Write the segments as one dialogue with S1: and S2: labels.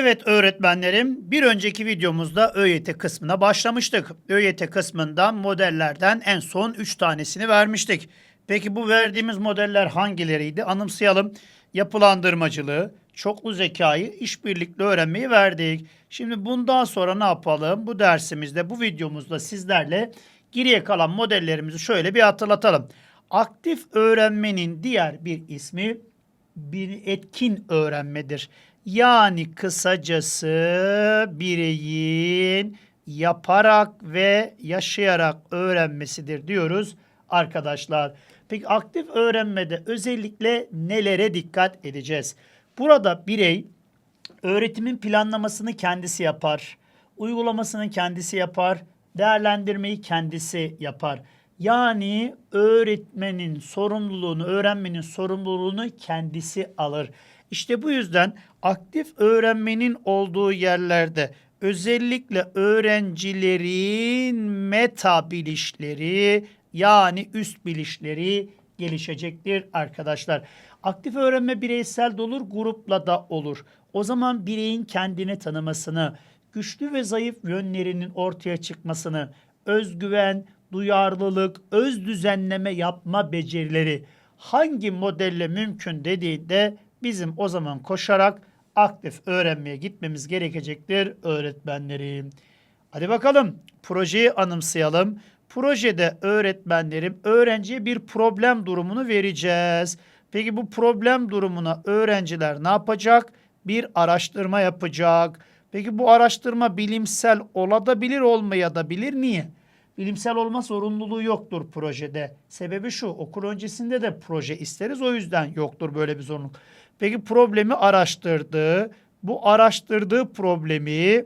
S1: Evet öğretmenlerim, bir önceki videomuzda ÖYT kısmına başlamıştık. ÖYT kısmından modellerden en son 3 tanesini vermiştik. Peki bu verdiğimiz modeller hangileriydi? Anımsayalım. Yapılandırmacılığı, çoklu zekayı, işbirlikli öğrenmeyi verdik. Şimdi bundan sonra ne yapalım? Bu dersimizde, bu videomuzda sizlerle geriye kalan modellerimizi şöyle bir hatırlatalım. Aktif öğrenmenin diğer bir ismi bir etkin öğrenmedir. Yani kısacası bireyin yaparak ve yaşayarak öğrenmesidir diyoruz arkadaşlar. Peki aktif öğrenmede özellikle nelere dikkat edeceğiz? Burada birey öğretimin planlamasını kendisi yapar, uygulamasını kendisi yapar, değerlendirmeyi kendisi yapar. Yani öğretmenin sorumluluğunu, öğrenmenin sorumluluğunu kendisi alır. İşte bu yüzden aktif öğrenmenin olduğu yerlerde özellikle öğrencilerin meta bilişleri yani üst bilişleri gelişecektir arkadaşlar. Aktif öğrenme bireysel de olur, grupla da olur. O zaman bireyin kendini tanımasını, güçlü ve zayıf yönlerinin ortaya çıkmasını, özgüven, duyarlılık, öz düzenleme yapma becerileri hangi modelle mümkün dediğinde bizim o zaman koşarak aktif öğrenmeye gitmemiz gerekecektir öğretmenlerim. Hadi bakalım projeyi anımsayalım. Projede öğretmenlerim öğrenciye bir problem durumunu vereceğiz. Peki bu problem durumuna öğrenciler ne yapacak? Bir araştırma yapacak. Peki bu araştırma bilimsel olabilir olmayabilir. Niye? Bilimsel olma zorunluluğu yoktur projede. Sebebi şu okul öncesinde de proje isteriz o yüzden yoktur böyle bir zorunluluk. Peki problemi araştırdı. Bu araştırdığı problemi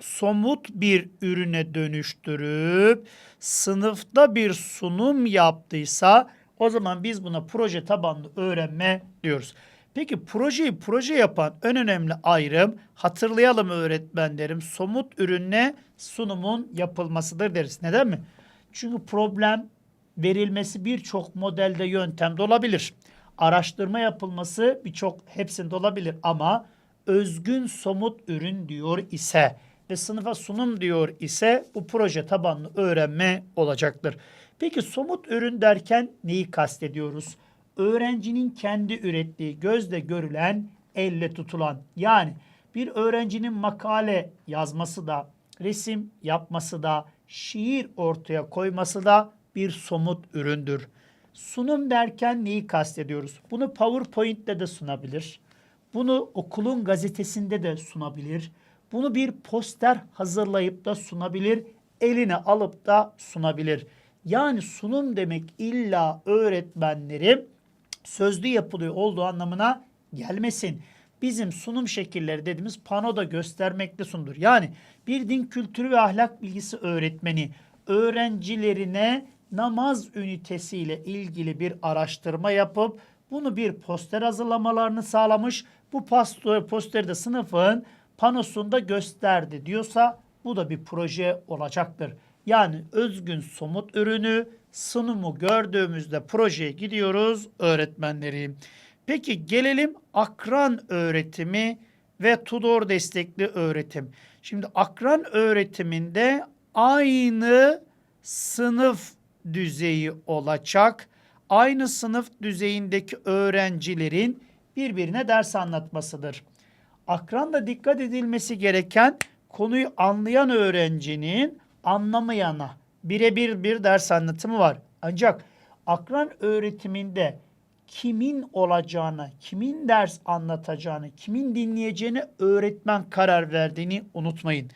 S1: somut bir ürüne dönüştürüp sınıfta bir sunum yaptıysa o zaman biz buna proje tabanlı öğrenme diyoruz. Peki projeyi proje yapan en önemli ayrım hatırlayalım öğretmenlerim somut ürünle sunumun yapılmasıdır deriz. Neden mi? Çünkü problem verilmesi birçok modelde yöntemde olabilir. Araştırma yapılması birçok hepsinde olabilir ama özgün somut ürün diyor ise ve sınıfa sunum diyor ise bu proje tabanlı öğrenme olacaktır. Peki somut ürün derken neyi kastediyoruz? Öğrencinin kendi ürettiği, gözle görülen, elle tutulan yani bir öğrencinin makale yazması da, resim yapması da, şiir ortaya koyması da bir somut üründür. Sunum derken neyi kastediyoruz? Bunu PowerPoint'te de sunabilir. Bunu okulun gazetesinde de sunabilir. Bunu bir poster hazırlayıp da sunabilir. Eline alıp da sunabilir. Yani sunum demek illa öğretmenlerim sözlü yapılıyor olduğu anlamına gelmesin. Bizim sunum şekilleri dediğimiz panoda göstermekte sundur. Yani bir din kültürü ve ahlak bilgisi öğretmeni öğrencilerine namaz ünitesiyle ilgili bir araştırma yapıp bunu bir poster hazırlamalarını sağlamış. Bu poster, posteri de sınıfın panosunda gösterdi diyorsa bu da bir proje olacaktır. Yani özgün somut ürünü sunumu gördüğümüzde projeye gidiyoruz öğretmenleri. Peki gelelim akran öğretimi ve Tudor destekli öğretim. Şimdi akran öğretiminde aynı sınıf düzeyi olacak. Aynı sınıf düzeyindeki öğrencilerin birbirine ders anlatmasıdır. Akranda dikkat edilmesi gereken konuyu anlayan öğrencinin anlamayana birebir bir ders anlatımı var. Ancak akran öğretiminde kimin olacağını, kimin ders anlatacağını, kimin dinleyeceğini öğretmen karar verdiğini unutmayın.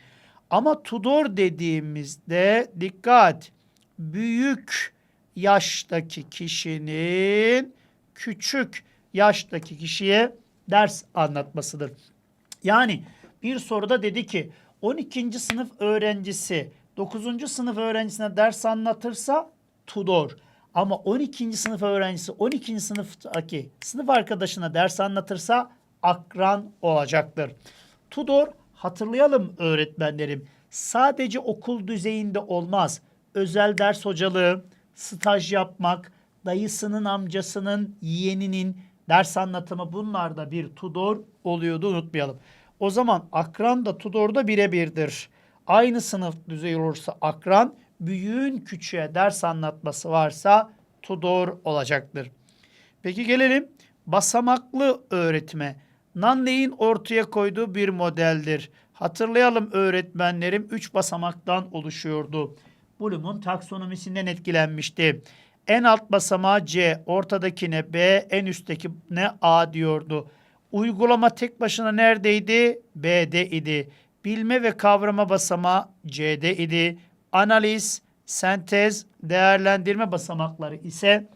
S1: Ama Tudor dediğimizde dikkat büyük yaştaki kişinin küçük yaştaki kişiye ders anlatmasıdır. Yani bir soruda dedi ki 12. sınıf öğrencisi 9. sınıf öğrencisine ders anlatırsa Tudor. Ama 12. sınıf öğrencisi 12. sınıftaki sınıf arkadaşına ders anlatırsa akran olacaktır. Tudor hatırlayalım öğretmenlerim sadece okul düzeyinde olmaz. Özel ders hocalığı, staj yapmak, dayısının amcasının yeğeninin ders anlatımı bunlar da bir Tudor oluyordu unutmayalım. O zaman akran da Tudor da birebirdir. Aynı sınıf düzeyi olursa akran, büyüğün küçüğe ders anlatması varsa Tudor olacaktır. Peki gelelim basamaklı öğretime. Nunley'in ortaya koyduğu bir modeldir. Hatırlayalım öğretmenlerim 3 basamaktan oluşuyordu. Bloom'un taksonomisinden etkilenmişti. En alt basamağı C, ortadakine B, en üsttekine A diyordu. Uygulama tek başına neredeydi? B'de idi. Bilme ve kavrama basamağı C'de idi. Analiz, sentez, değerlendirme basamakları ise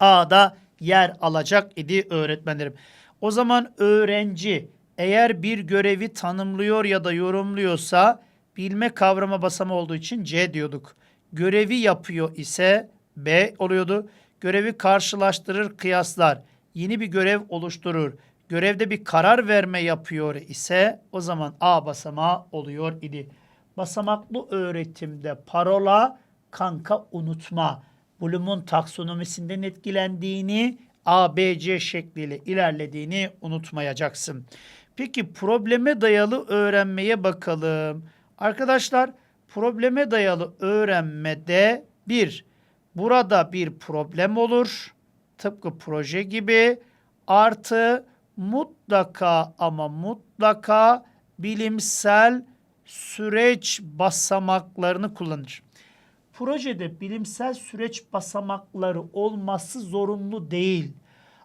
S1: A'da yer alacak idi öğretmenlerim. O zaman öğrenci eğer bir görevi tanımlıyor ya da yorumluyorsa bilme kavrama basamağı olduğu için C diyorduk. Görevi yapıyor ise B oluyordu. Görevi karşılaştırır, kıyaslar. Yeni bir görev oluşturur. Görevde bir karar verme yapıyor ise o zaman A basamağı oluyor idi. Basamaklı öğretimde parola kanka unutma. Bloom'un taksonomisinden etkilendiğini A, B, C şekliyle ilerlediğini unutmayacaksın. Peki probleme dayalı öğrenmeye bakalım. Arkadaşlar probleme dayalı öğrenmede bir, burada bir problem olur. Tıpkı proje gibi artı mutlaka ama mutlaka bilimsel süreç basamaklarını kullanır. Projede bilimsel süreç basamakları olması zorunlu değil.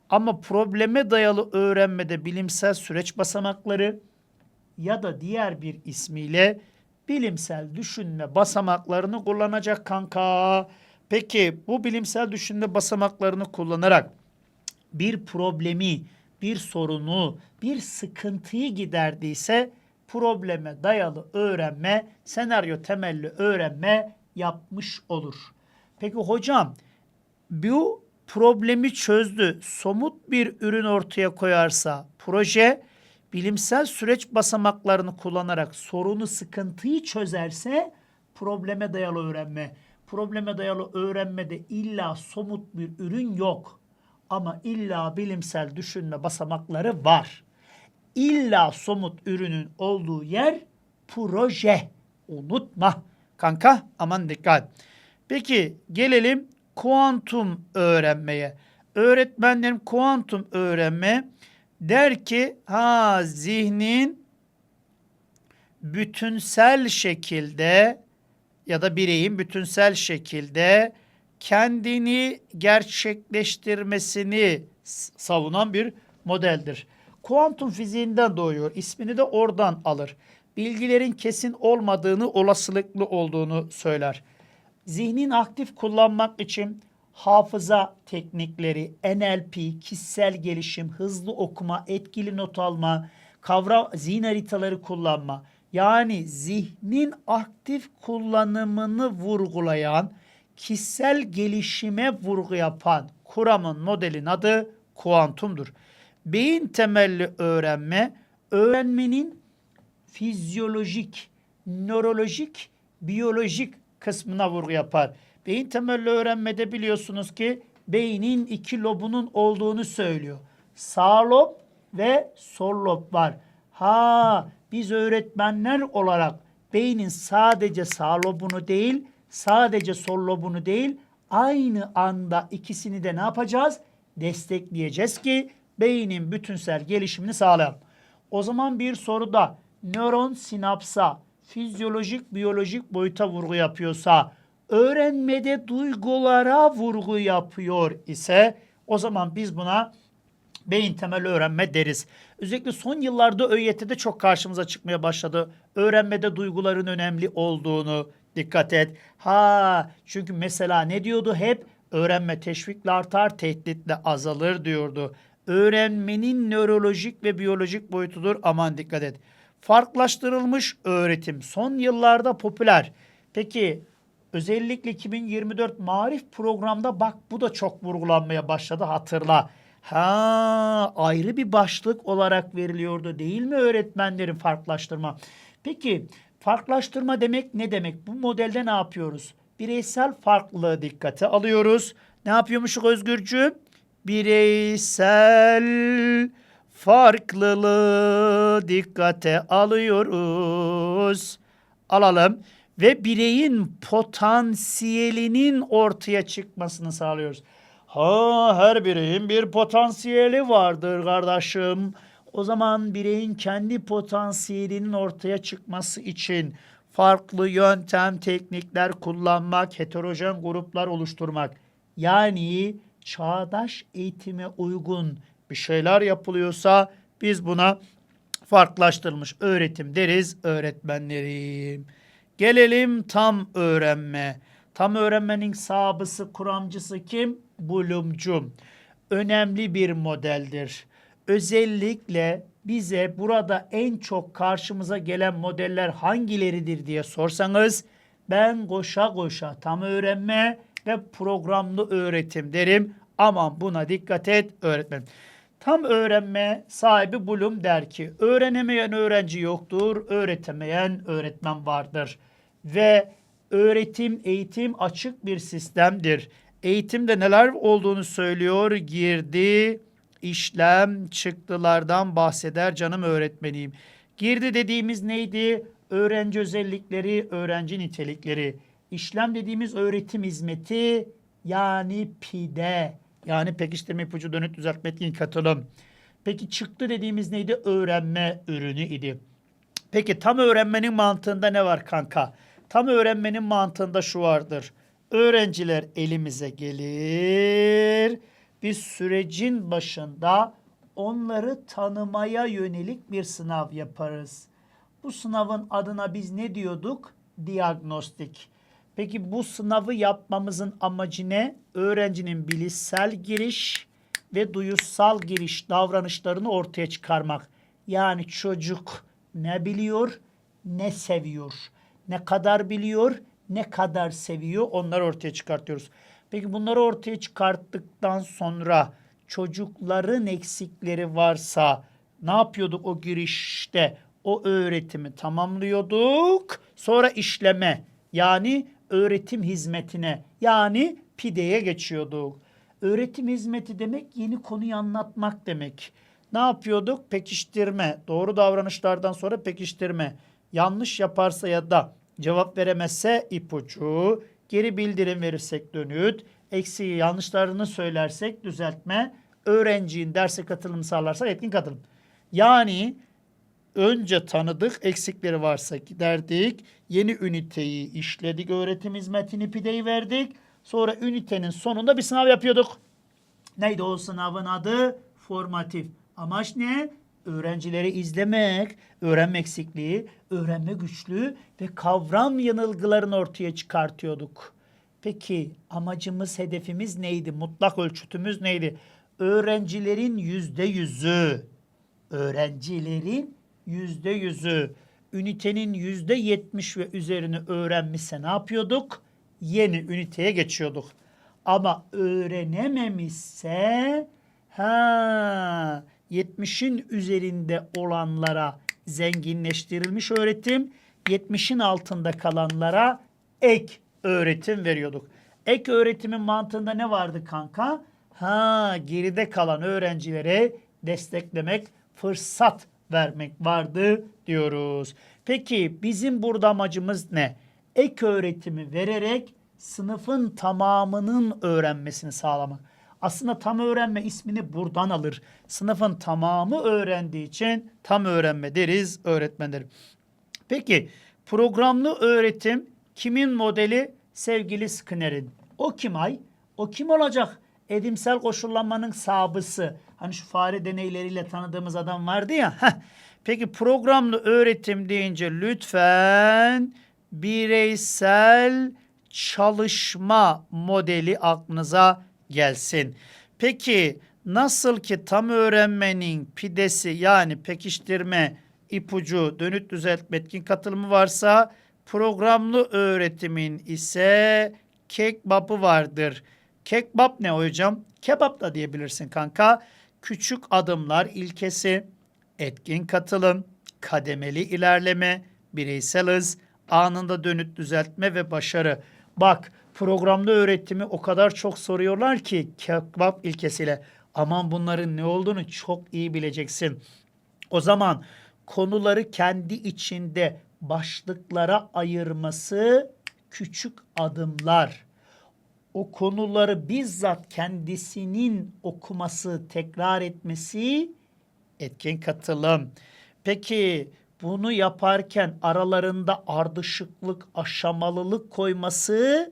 S1: Ama probleme dayalı öğrenmede bilimsel süreç basamakları ya da diğer bir ismiyle bilimsel düşünme basamaklarını kullanacak kanka. Peki bu bilimsel düşünme basamaklarını kullanarak bir problemi, bir sorunu, bir sıkıntıyı giderdiyse probleme dayalı öğrenme, senaryo temelli öğrenme yapmış olur. Peki hocam bu problemi çözdü, somut bir ürün ortaya koyarsa proje bilimsel süreç basamaklarını kullanarak sorunu, sıkıntıyı çözerse probleme dayalı öğrenme. Probleme dayalı öğrenmede illa somut bir ürün yok. Ama illa bilimsel düşünme basamakları var. İlla somut ürünün olduğu yer proje. Unutma. Kanka aman dikkat. Peki gelelim kuantum öğrenmeye. Öğretmenlerim kuantum öğrenme der ki ha zihnin bütünsel şekilde ya da bireyin bütünsel şekilde kendini gerçekleştirmesini savunan bir modeldir. Kuantum fiziğinden doğuyor. İsmini de oradan alır. Bilgilerin kesin olmadığını, olasılıklı olduğunu söyler. Zihnin aktif kullanmak için hafıza teknikleri, NLP, kişisel gelişim, hızlı okuma, etkili not alma, kavram zihin haritaları kullanma. Yani zihnin aktif kullanımını vurgulayan, kişisel gelişime vurgu yapan kuramın modelin adı kuantumdur. Beyin temelli öğrenme, öğrenmenin fizyolojik, nörolojik, biyolojik kısmına vurgu yapar. Beyin temelli öğrenmede biliyorsunuz ki beynin iki lobunun olduğunu söylüyor. Sağ lob ve sol lob var. Ha biz öğretmenler olarak beynin sadece sağ lobunu değil, sadece sol lobunu değil, aynı anda ikisini de ne yapacağız? Destekleyeceğiz ki beynin bütünsel gelişimini sağlayalım. O zaman bir soruda nöron sinapsa, fizyolojik, biyolojik boyuta vurgu yapıyorsa, öğrenmede duygulara vurgu yapıyor ise o zaman biz buna beyin temelli öğrenme deriz. Özellikle son yıllarda ÖYT'de çok karşımıza çıkmaya başladı. Öğrenmede duyguların önemli olduğunu dikkat et. Ha çünkü mesela ne diyordu hep? Öğrenme teşvikle artar, tehditle azalır diyordu. Öğrenmenin nörolojik ve biyolojik boyutudur. Aman dikkat et. Farklılaştırılmış öğretim son yıllarda popüler. Peki özellikle 2024 Marif programda bak bu da çok vurgulanmaya başladı hatırla. Ha ayrı bir başlık olarak veriliyordu değil mi öğretmenlerin farklılaştırma? Peki farklılaştırma demek ne demek? Bu modelde ne yapıyoruz? Bireysel farklılığı dikkate alıyoruz. Ne yapıyormuşuk Özgürcüğüm? Bireysel farklılığı dikkate alıyoruz. Alalım ve bireyin potansiyelinin ortaya çıkmasını sağlıyoruz. Ha her bireyin bir potansiyeli vardır kardeşim. O zaman bireyin kendi potansiyelinin ortaya çıkması için farklı yöntem, teknikler kullanmak, heterojen gruplar oluşturmak. Yani çağdaş eğitime uygun bir şeyler yapılıyorsa biz buna farklılaştırılmış öğretim deriz öğretmenlerim. Gelelim tam öğrenme. Tam öğrenmenin sahibi, kuramcısı kim? Bloom'cum. Önemli bir modeldir. Özellikle bize burada en çok karşımıza gelen modeller hangileridir diye sorsanız ben koşa koşa tam öğrenme ve programlı öğretim derim. Aman buna dikkat et öğretmen. Tam öğrenme sahibi Bloom der ki öğrenemeyen öğrenci yoktur, öğretemeyen öğretmen vardır. Ve öğretim, eğitim açık bir sistemdir. Eğitimde neler olduğunu söylüyor. Girdi, işlem, çıktılardan bahseder canım öğretmeniyim. Girdi dediğimiz neydi? Öğrenci özellikleri, öğrenci nitelikleri. İşlem dediğimiz öğretim hizmeti yani pide. Yani pekiştirme ipucu dönüt düzeltme etkin katılım. Peki çıktı dediğimiz neydi? Öğrenme ürünü idi. Peki tam öğrenmenin mantığında ne var kanka? Tam öğrenmenin mantığında şu vardır. Öğrenciler elimize gelir. Biz sürecin başında onları tanımaya yönelik bir sınav yaparız. Bu sınavın adına biz ne diyorduk? Diagnostik. Peki bu sınavı yapmamızın amacı ne? Öğrencinin bilişsel giriş ve duyusal giriş davranışlarını ortaya çıkarmak. Yani çocuk ne biliyor, ne seviyor. Ne kadar biliyor, ne kadar seviyor onları ortaya çıkartıyoruz. Peki bunları ortaya çıkarttıktan sonra çocukların eksikleri varsa ne yapıyorduk o girişte? O öğretimi tamamlıyorduk. Sonra işleme yani öğretim hizmetine yani pideye geçiyorduk. Öğretim hizmeti demek yeni konuyu anlatmak demek. Ne yapıyorduk? Pekiştirme. Doğru davranışlardan sonra pekiştirme. Yanlış yaparsa ya da cevap veremezse ipucu. Geri bildirim verirsek dönüt. Eksiği yanlışlarını söylersek düzeltme. Öğrencinin derse katılım sağlarsa etkin katılım. Yani önce tanıdık eksikleri varsa giderdik. Yeni üniteyi işledik. Öğretim hizmetini pideyi verdik. Sonra ünitenin sonunda bir sınav yapıyorduk. Neydi o sınavın adı? Formatif. Amaç ne? Öğrencileri izlemek, öğrenme eksikliği, öğrenme güçlüğü ve kavram yanılgılarını ortaya çıkartıyorduk. Peki amacımız, hedefimiz neydi? Mutlak ölçütümüz neydi? Öğrencilerin yüzde yüzü, öğrencilerin yüzde yüzü, ünitenin yüzde yetmiş ve üzerini öğrenmişse ne yapıyorduk? Yeni üniteye geçiyorduk. Ama öğrenememişse ha 70'in üzerinde olanlara zenginleştirilmiş öğretim, 70'in altında kalanlara ek öğretim veriyorduk. Ek öğretimin mantığında ne vardı kanka? Ha geride kalan öğrencilere desteklemek, fırsat vermek vardı diyoruz. Peki bizim burada amacımız ne? Ek öğretimi vererek sınıfın tamamının öğrenmesini sağlamak. Aslında tam öğrenme ismini buradan alır. Sınıfın tamamı öğrendiği için tam öğrenme deriz öğretmenlerim. Peki programlı öğretim kimin modeli? Sevgili Skinner'in. O kim ay? O kim olacak? Edimsel koşullanmanın sabısı. Hani şu fare deneyleriyle tanıdığımız adam vardı ya. Heh. Peki programlı öğretim deyince lütfen bireysel çalışma modeli aklınıza gelsin. Peki nasıl ki tam öğrenmenin pidesi yani pekiştirme, ipucu, dönüt düzeltme etkin katılımı varsa programlı öğretimin ise kekbapı vardır. Kekbap ne hocam? Kebap da diyebilirsin kanka. Küçük adımlar ilkesi, etkin katılım, kademeli ilerleme, bireysel hız, anında dönüt düzeltme ve başarı. Bak programda öğretimi o kadar çok soruyorlar ki kebap ilkesiyle. Aman bunların ne olduğunu çok iyi bileceksin. O zaman konuları kendi içinde başlıklara ayırması küçük adımlar. O konuları bizzat kendisinin okuması, tekrar etmesi etkin katılım. Peki bunu yaparken aralarında ardışıklık, aşamalılık koyması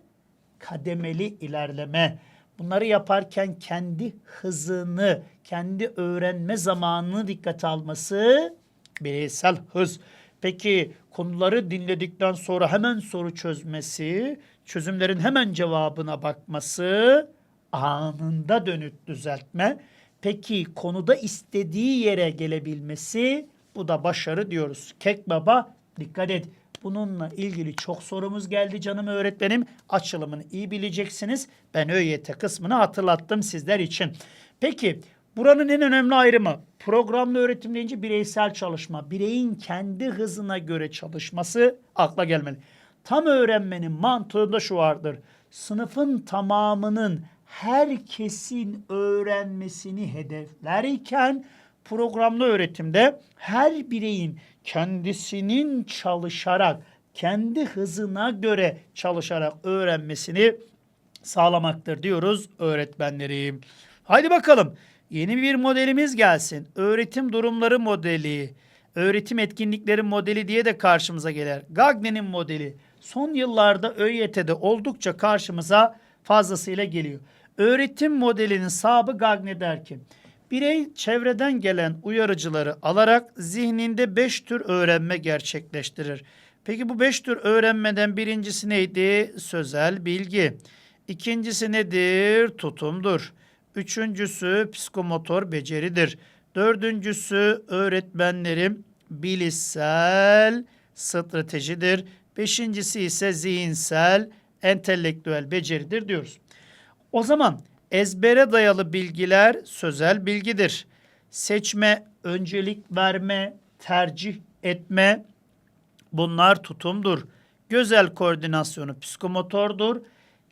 S1: kademeli ilerleme. Bunları yaparken kendi hızını, kendi öğrenme zamanını dikkate alması bireysel hız. Peki konuları dinledikten sonra hemen soru çözmesi, çözümlerin hemen cevabına bakması, anında dönüt düzeltme. Peki konuda istediği yere gelebilmesi, bu da başarı diyoruz. Kek baba dikkat et. Bununla ilgili çok sorumuz geldi canım öğretmenim. Açılımını iyi bileceksiniz. Ben ÖYT kısmını hatırlattım sizler için. Peki buranın en önemli ayrımı programlı öğretim deyince bireysel çalışma. Bireyin kendi hızına göre çalışması akla gelmeli. Tam öğrenmenin mantığında şu vardır. Sınıfın tamamının herkesin öğrenmesini hedeflerken programlı öğretimde her bireyin kendisinin çalışarak, kendi hızına göre çalışarak öğrenmesini sağlamaktır diyoruz öğretmenlerim. Haydi bakalım yeni bir modelimiz gelsin. Öğretim durumları modeli, öğretim etkinlikleri modeli diye de karşımıza gelir. Gagne'nin modeli son yıllarda ÖYT'de oldukça karşımıza fazlasıyla geliyor. Öğretim modelinin sahibi Gagne der ki, Birey çevreden gelen uyarıcıları alarak zihninde beş tür öğrenme gerçekleştirir. Peki bu beş tür öğrenmeden birincisi neydi? Sözel bilgi. İkincisi nedir? Tutumdur. Üçüncüsü psikomotor beceridir. Dördüncüsü öğretmenlerim bilişsel stratejidir. Beşincisi ise zihinsel, entelektüel beceridir diyoruz. O zaman ezbere dayalı bilgiler sözel bilgidir. Seçme, öncelik verme, tercih etme bunlar tutumdur. Gözel koordinasyonu psikomotordur.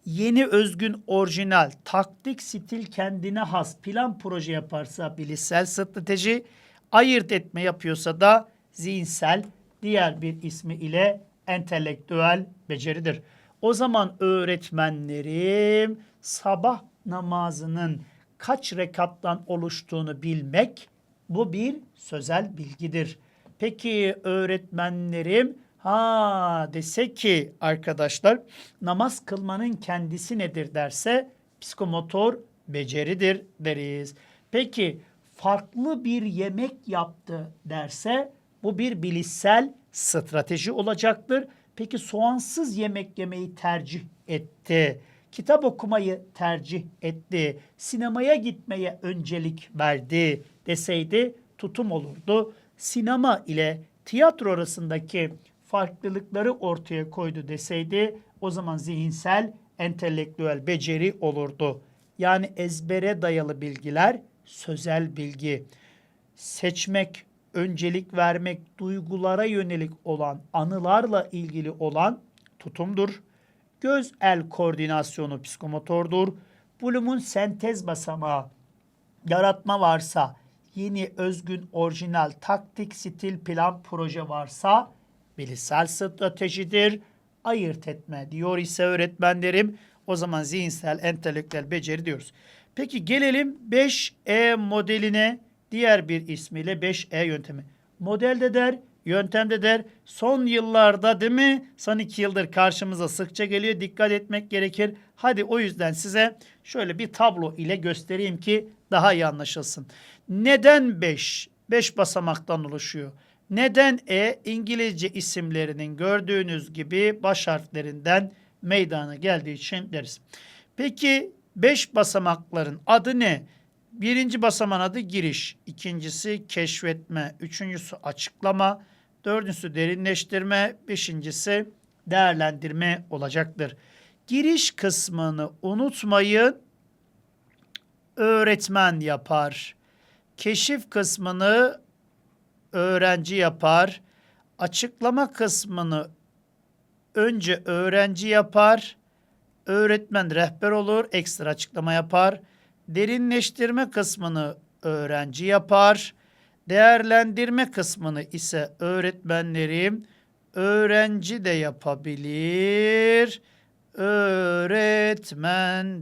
S1: Yeni özgün orijinal taktik stil kendine has plan proje yaparsa bilişsel strateji ayırt etme yapıyorsa da zihinsel diğer bir ismi ile entelektüel beceridir. O zaman öğretmenlerim sabah namazının kaç rekattan oluştuğunu bilmek bu bir sözel bilgidir. Peki öğretmenlerim ha dese ki arkadaşlar namaz kılmanın kendisi nedir derse psikomotor beceridir deriz. Peki farklı bir yemek yaptı derse bu bir bilişsel strateji olacaktır. Peki soğansız yemek yemeyi tercih etti kitap okumayı tercih etti, sinemaya gitmeye öncelik verdi deseydi tutum olurdu. Sinema ile tiyatro arasındaki farklılıkları ortaya koydu deseydi o zaman zihinsel, entelektüel beceri olurdu. Yani ezbere dayalı bilgiler sözel bilgi. Seçmek, öncelik vermek, duygulara yönelik olan, anılarla ilgili olan tutumdur. Göz el koordinasyonu psikomotordur. Bloom'un sentez basamağı yaratma varsa, yeni özgün orijinal taktik stil plan proje varsa bilişsel stratejidir. Ayırt etme diyor ise öğretmenlerim o zaman zihinsel entelektüel beceri diyoruz. Peki gelelim 5E modeline diğer bir ismiyle 5E yöntemi. Modelde der yöntemde der. Son yıllarda değil mi? Son iki yıldır karşımıza sıkça geliyor. Dikkat etmek gerekir. Hadi o yüzden size şöyle bir tablo ile göstereyim ki daha iyi anlaşılsın. Neden 5? 5 basamaktan oluşuyor. Neden E? İngilizce isimlerinin gördüğünüz gibi baş harflerinden meydana geldiği için deriz. Peki 5 basamakların adı ne? Birinci basamağın adı giriş, ikincisi keşfetme, üçüncüsü açıklama, dördüncüsü derinleştirme, beşincisi değerlendirme olacaktır. Giriş kısmını unutmayın, öğretmen yapar. Keşif kısmını öğrenci yapar. Açıklama kısmını önce öğrenci yapar. Öğretmen rehber olur, ekstra açıklama yapar Derinleştirme kısmını öğrenci yapar. Değerlendirme kısmını ise öğretmenlerim öğrenci de yapabilir. Öğretmen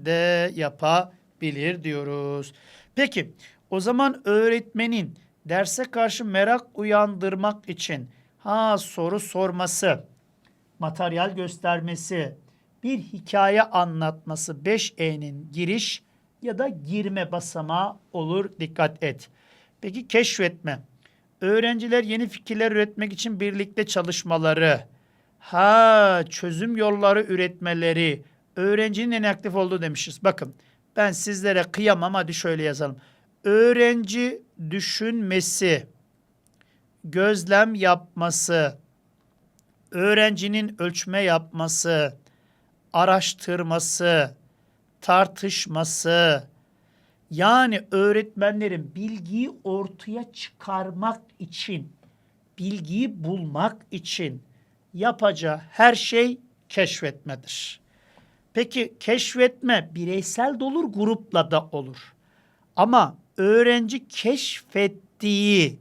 S1: de yapabilir diyoruz. Peki o zaman öğretmenin derse karşı merak uyandırmak için ha soru sorması, materyal göstermesi, bir hikaye anlatması 5E'nin giriş ya da girme basamağı olur. Dikkat et. Peki keşfetme. Öğrenciler yeni fikirler üretmek için birlikte çalışmaları, ha çözüm yolları üretmeleri, öğrencinin en aktif olduğu demişiz. Bakın ben sizlere kıyamam hadi şöyle yazalım. Öğrenci düşünmesi, gözlem yapması, öğrencinin ölçme yapması, araştırması, tartışması, yani öğretmenlerin bilgiyi ortaya çıkarmak için, bilgiyi bulmak için yapacağı her şey keşfetmedir. Peki keşfetme bireysel de olur, grupla da olur. Ama öğrenci keşfettiği,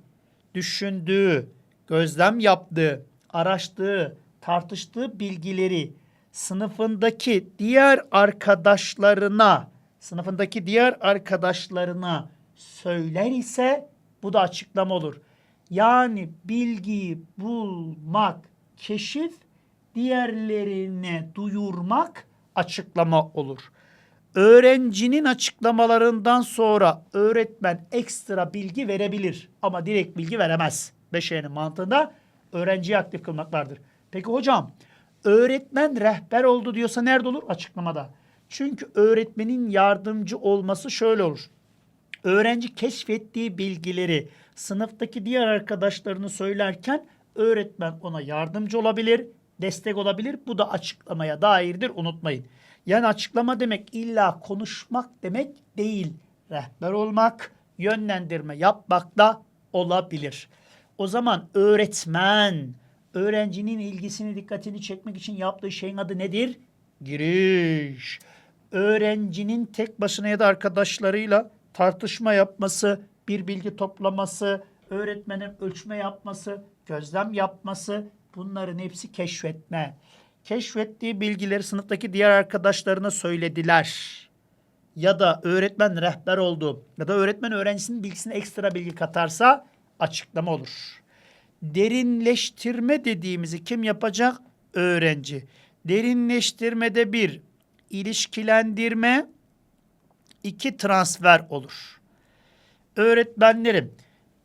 S1: düşündüğü, gözlem yaptığı, araştığı, tartıştığı bilgileri sınıfındaki diğer arkadaşlarına, sınıfındaki diğer arkadaşlarına söyler ise bu da açıklama olur. Yani bilgiyi bulmak, keşif, diğerlerine duyurmak açıklama olur. Öğrencinin açıklamalarından sonra öğretmen ekstra bilgi verebilir ama direkt bilgi veremez. Beşeğinin mantığında öğrenciyi aktif kılmak vardır. Peki hocam öğretmen rehber oldu diyorsa nerede olur? Açıklamada. Çünkü öğretmenin yardımcı olması şöyle olur. Öğrenci keşfettiği bilgileri sınıftaki diğer arkadaşlarını söylerken öğretmen ona yardımcı olabilir, destek olabilir. Bu da açıklamaya dairdir unutmayın. Yani açıklama demek illa konuşmak demek değil. Rehber olmak, yönlendirme yapmak da olabilir. O zaman öğretmen öğrencinin ilgisini, dikkatini çekmek için yaptığı şeyin adı nedir? Giriş. Öğrencinin tek başına ya da arkadaşlarıyla tartışma yapması, bir bilgi toplaması, öğretmenin ölçme yapması, gözlem yapması bunların hepsi keşfetme. Keşfettiği bilgileri sınıftaki diğer arkadaşlarına söylediler. Ya da öğretmen rehber oldu ya da öğretmen öğrencisinin bilgisine ekstra bilgi katarsa açıklama olur. Derinleştirme dediğimizi kim yapacak? Öğrenci. Derinleştirmede bir ilişkilendirme, iki transfer olur. Öğretmenlerim,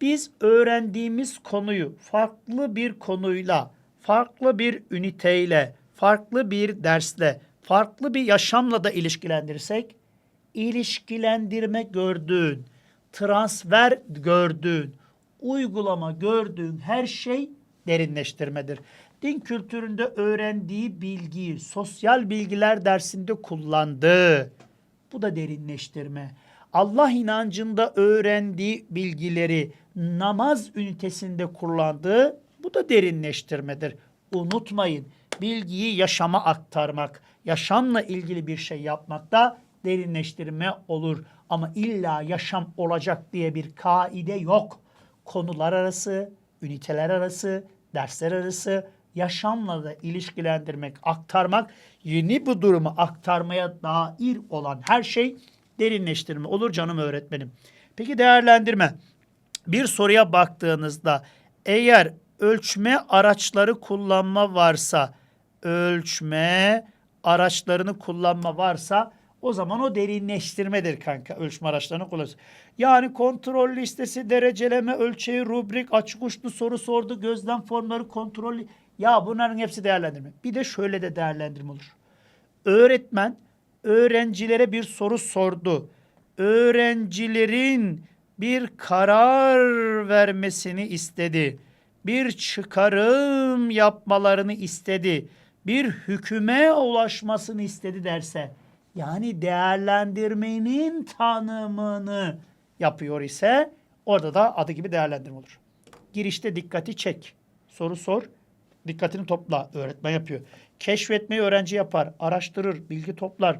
S1: biz öğrendiğimiz konuyu farklı bir konuyla, farklı bir üniteyle, farklı bir dersle, farklı bir yaşamla da ilişkilendirirsek, ilişkilendirme gördüğün, transfer gördüğün, uygulama gördüğün her şey derinleştirmedir. Din kültüründe öğrendiği bilgiyi sosyal bilgiler dersinde kullandığı bu da derinleştirme. Allah inancında öğrendiği bilgileri namaz ünitesinde kullandığı bu da derinleştirmedir. Unutmayın bilgiyi yaşama aktarmak, yaşamla ilgili bir şey yapmak da derinleştirme olur. Ama illa yaşam olacak diye bir kaide yok. Konular arası, üniteler arası, dersler arası yaşamla da ilişkilendirmek, aktarmak, yeni bu durumu aktarmaya dair olan her şey derinleştirme olur canım öğretmenim. Peki değerlendirme. Bir soruya baktığınızda eğer ölçme araçları kullanma varsa, ölçme araçlarını kullanma varsa o zaman o derinleştirmedir kanka ölçme araçlarını kullanırsın. Yani kontrol listesi, dereceleme, ölçeği, rubrik, açık uçlu soru sordu, gözlem formları, kontrol. Ya bunların hepsi değerlendirme. Bir de şöyle de değerlendirme olur. Öğretmen öğrencilere bir soru sordu. Öğrencilerin bir karar vermesini istedi. Bir çıkarım yapmalarını istedi. Bir hüküme ulaşmasını istedi derse yani değerlendirmenin tanımını yapıyor ise orada da adı gibi değerlendirme olur. Girişte dikkati çek. Soru sor. Dikkatini topla. Öğretmen yapıyor. Keşfetmeyi öğrenci yapar. Araştırır. Bilgi toplar.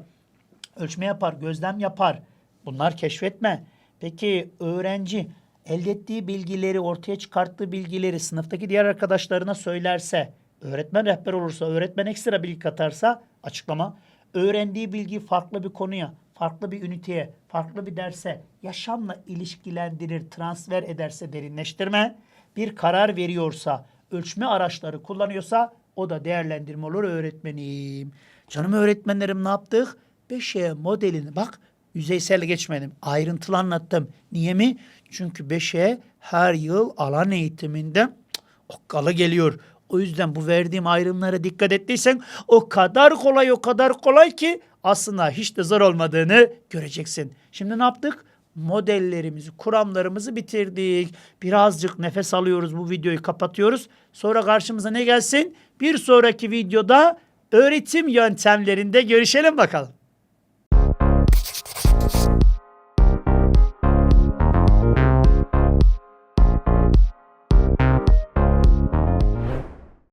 S1: Ölçme yapar. Gözlem yapar. Bunlar keşfetme. Peki öğrenci elde ettiği bilgileri, ortaya çıkarttığı bilgileri sınıftaki diğer arkadaşlarına söylerse, öğretmen rehber olursa, öğretmen ekstra bilgi katarsa açıklama. Öğrendiği bilgiyi farklı bir konuya, farklı bir üniteye, farklı bir derse yaşamla ilişkilendirir, transfer ederse derinleştirme. Bir karar veriyorsa, ölçme araçları kullanıyorsa o da değerlendirme olur öğretmenim. Canım öğretmenlerim ne yaptık? 5E modelini bak yüzeysel geçmedim. Ayrıntılı anlattım. Niye mi? Çünkü 5E her yıl alan eğitiminde okkalı geliyor. O yüzden bu verdiğim ayrımlara dikkat ettiysen o kadar kolay o kadar kolay ki aslında hiç de zor olmadığını göreceksin. Şimdi ne yaptık? Modellerimizi, kuramlarımızı bitirdik. Birazcık nefes alıyoruz bu videoyu kapatıyoruz. Sonra karşımıza ne gelsin? Bir sonraki videoda öğretim yöntemlerinde görüşelim bakalım.